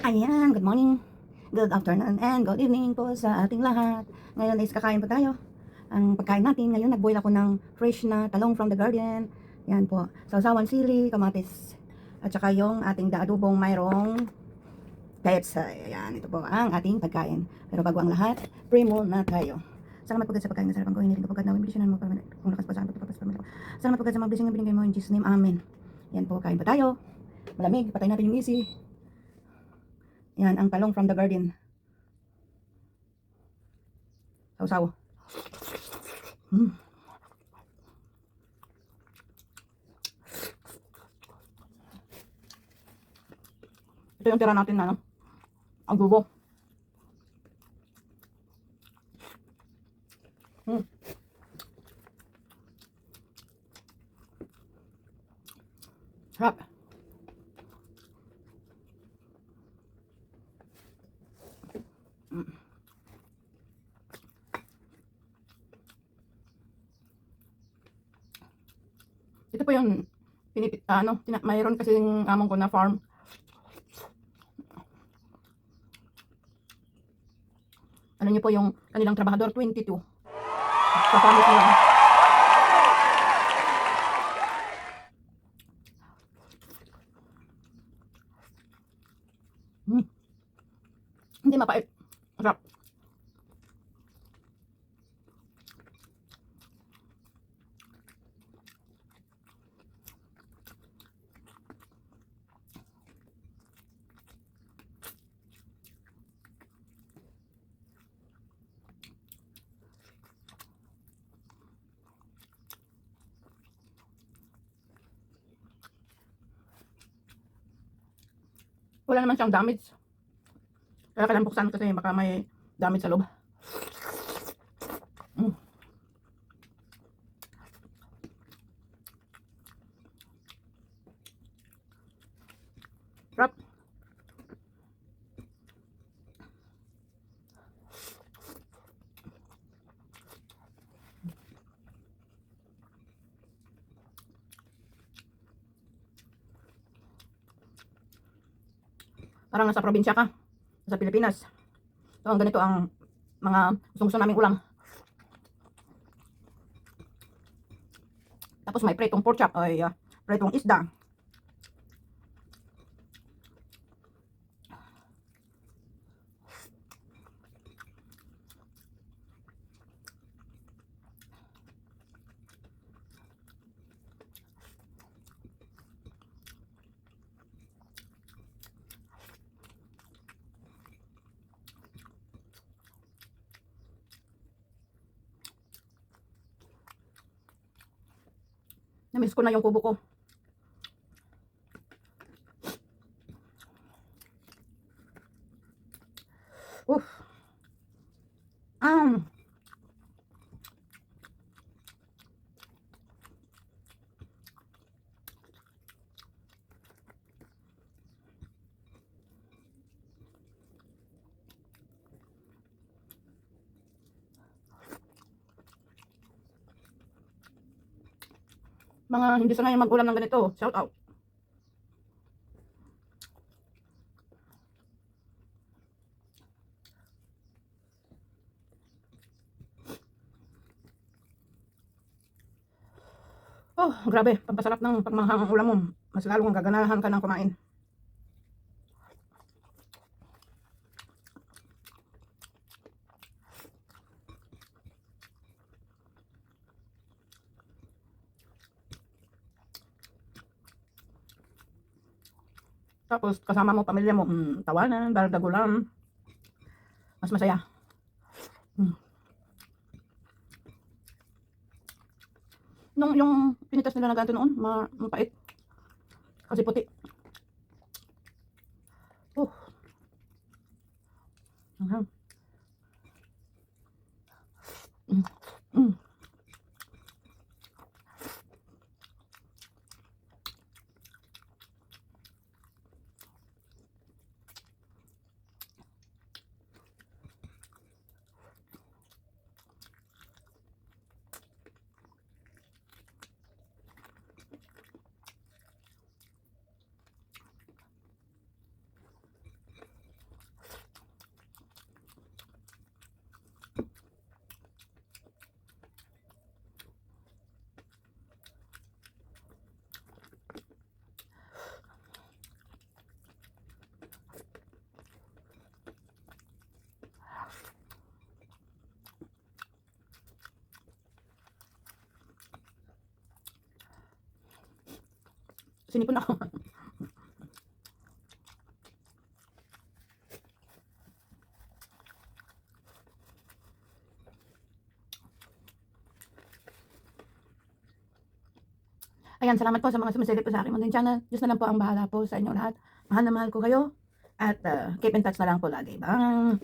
Ayan, good morning, good afternoon, and good evening po sa ating lahat. Ngayon is kakain po tayo. Ang pagkain natin, ngayon nagboil ako ng fresh na talong from the garden. Yan po, sausawan sili, kamatis, at saka yung ating daadubong mayroong petsay. Ayan, ito po ang ating pagkain. Pero bago ang lahat, pray muna tayo. Salamat po sa pagkain na sarap ang gawin. Hindi ko po God na bibilisanan mo kung lakas pa saan pagpapas pa Salamat po God sa mga blessing na binigay mo in Jesus name. Amen. Yan po, kain pa tayo. Malamig, patay natin yung easy. Yan, ang talong from the garden. Sausaw. Mm. Ito yung tira natin na? Ang gubo. Mm. Sarap. Ito po yung pinipit, ah, ano, tina, mayroon kasi yung among ko na farm. Ano niyo po yung kanilang trabahador, 22. Sa farm nila. Hmm. Hindi mapait. Sarap. Wala naman siyang damage. Kaya kailangan buksan kasi baka may damage sa loob. Mm. Sarap. Parang nasa probinsya ka. Sa Pilipinas. So, ang ganito ang mga gusto-gusto naming ulam. Tapos may pretong pork chop. Ay, uh, pretong isda. Namiss ko na yung kubo ko. Mga hindi sanay mag-ulam ng ganito. Shout out. Oh, grabe. Pampasarap ng pagmanghang ang ulam mo. Mas lalong gaganahan ka ng kumain. Tapos kasama mo pamilya mo, hmm, tawanan, dardagulan. Mas masaya. Hmm. Nung yung pinitas nila na ganito noon, ma mapait. Kasi puti. Sinipon ako. Ayan, salamat po sa mga sumisilip po sa aking munting channel. Diyos na lang po ang bahala po sa inyo lahat. Mahal na mahal ko kayo. At uh, keep in touch na lang po lagi. Bang!